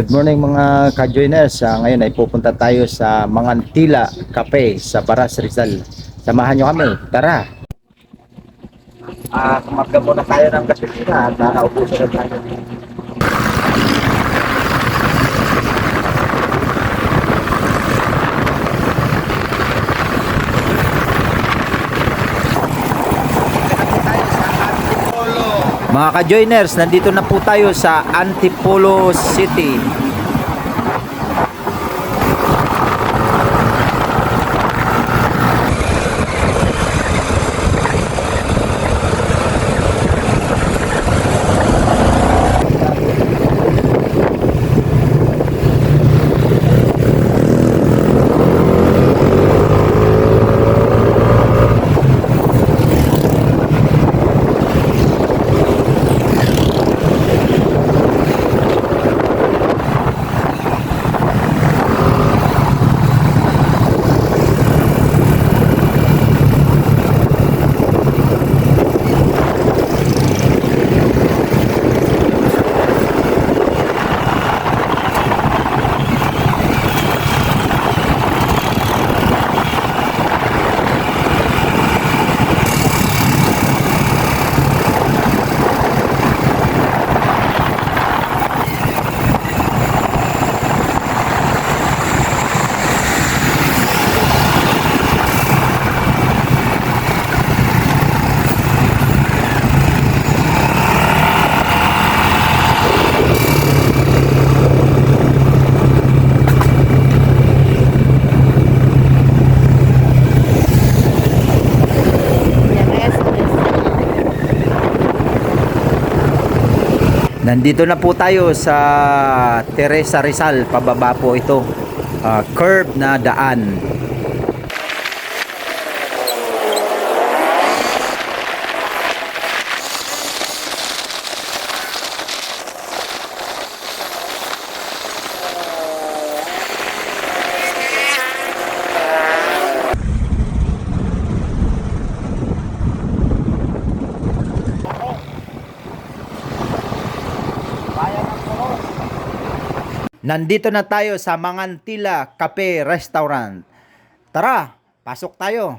Good morning mga ka-joiners. Ah, ngayon ay pupunta tayo sa Mangantila Cafe sa Baras Rizal. Samahan nyo kami. Tara! Ah, tumakbo muna tayo ng gasolina at nakaubusan na tayo. Mga ka-joiners, nandito na po tayo sa Antipolo City. Nandito na po tayo sa Teresa Rizal, pababa po ito. Ah, curve na daan. Nandito na tayo sa Mangantila Cafe Restaurant. Tara, pasok tayo.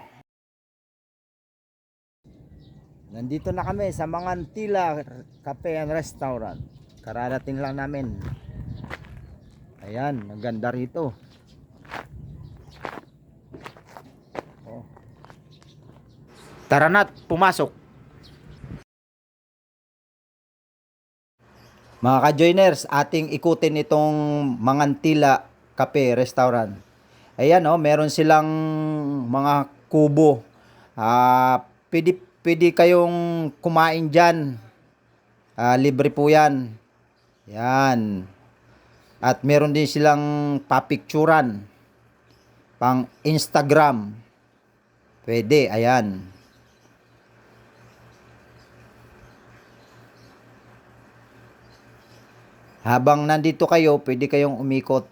Nandito na kami sa Mangantila Cafe and Restaurant. Kararating lang namin. Ayan, ang ganda rito. Oh. Tara na't pumasok. Mga ka-joiners, ating ikutin itong Mangantila Cafe Restaurant. Ayan oh, meron silang mga kubo. Ah, pwede, pwede kayong kumain diyan. Ah, libre po 'yan. Yan. At meron din silang papicturan pang Instagram. Pwede, ayan. Habang nandito kayo, pwede kayong umikot.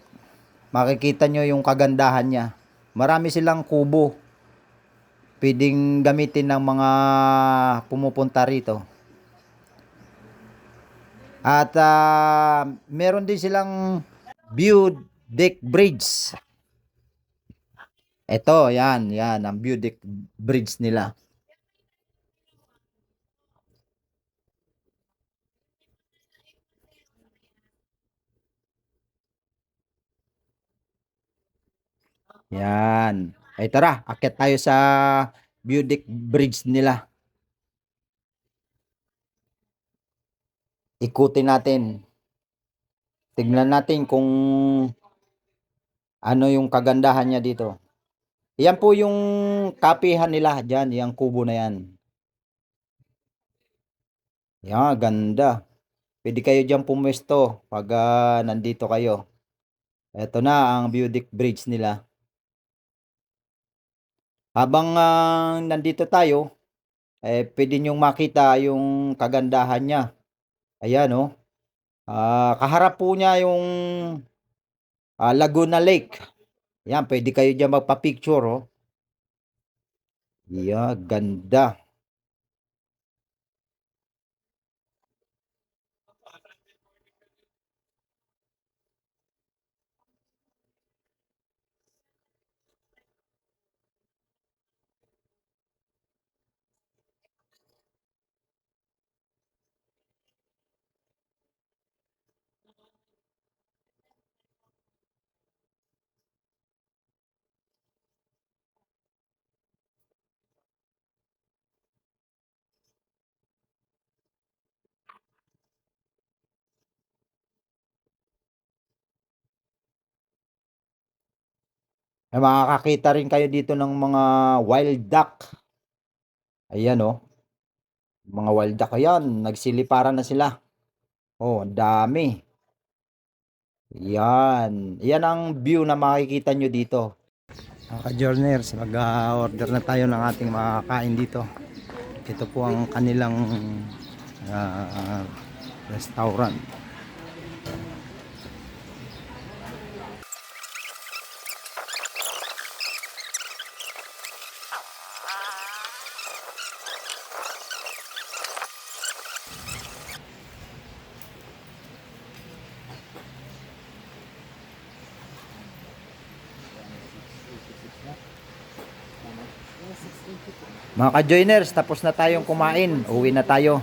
Makikita nyo yung kagandahan niya. Marami silang kubo. Pwedeng gamitin ng mga pumupunta rito. At ah, meron din silang view deck bridge. Ito, yan, yan, ang view deck bridge nila. Yan. Ay tara, akyat tayo sa deck bridge nila. Ikutin natin. Tignan natin kung ano yung kagandahan niya dito. Yan po yung kapihan nila dyan, yung kubo na yan. Yan, ganda. Pwede kayo dyan pumwesto pag ah, nandito kayo. Ito na ang deck bridge nila. Habang ah, nandito tayo, eh, pwede nyong makita yung kagandahan niya. Ayan, oh. Ah, kaharap po niya yung ah, Laguna Lake. Yan, pwede kayo dyan magpa-picture, oh. Yeah, ganda. Eh, makakakita rin kayo dito ng mga wild duck. Ayan oh. Mga wild duck ayan, nagsiliparan na sila. Oh, dami. Yan. Yan ang view na makikita nyo dito. Mga ka-journers, mag-order na tayo ng ating makakain dito. Ito po ang kanilang ah, restaurant. Mga ka-joiners, tapos na tayong kumain. Uwi na tayo.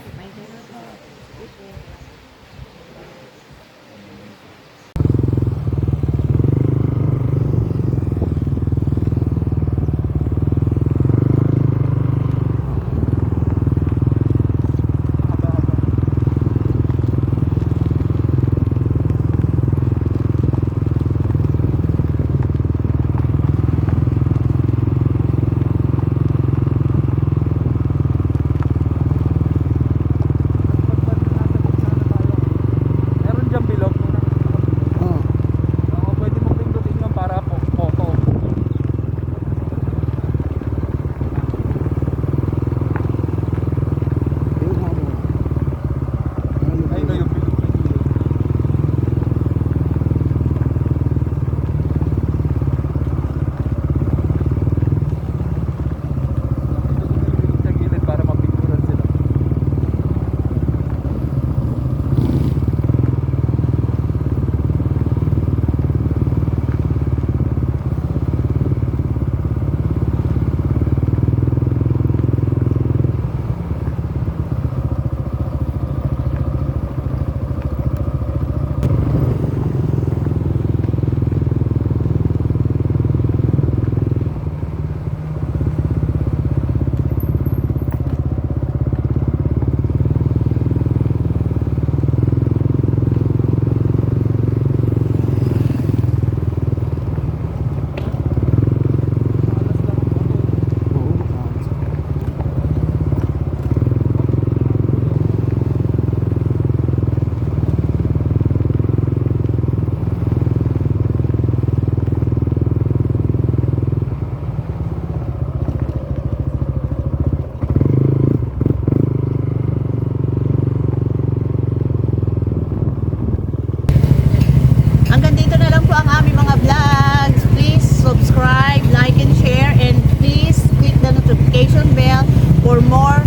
Notification bell for more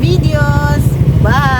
videos. Bye!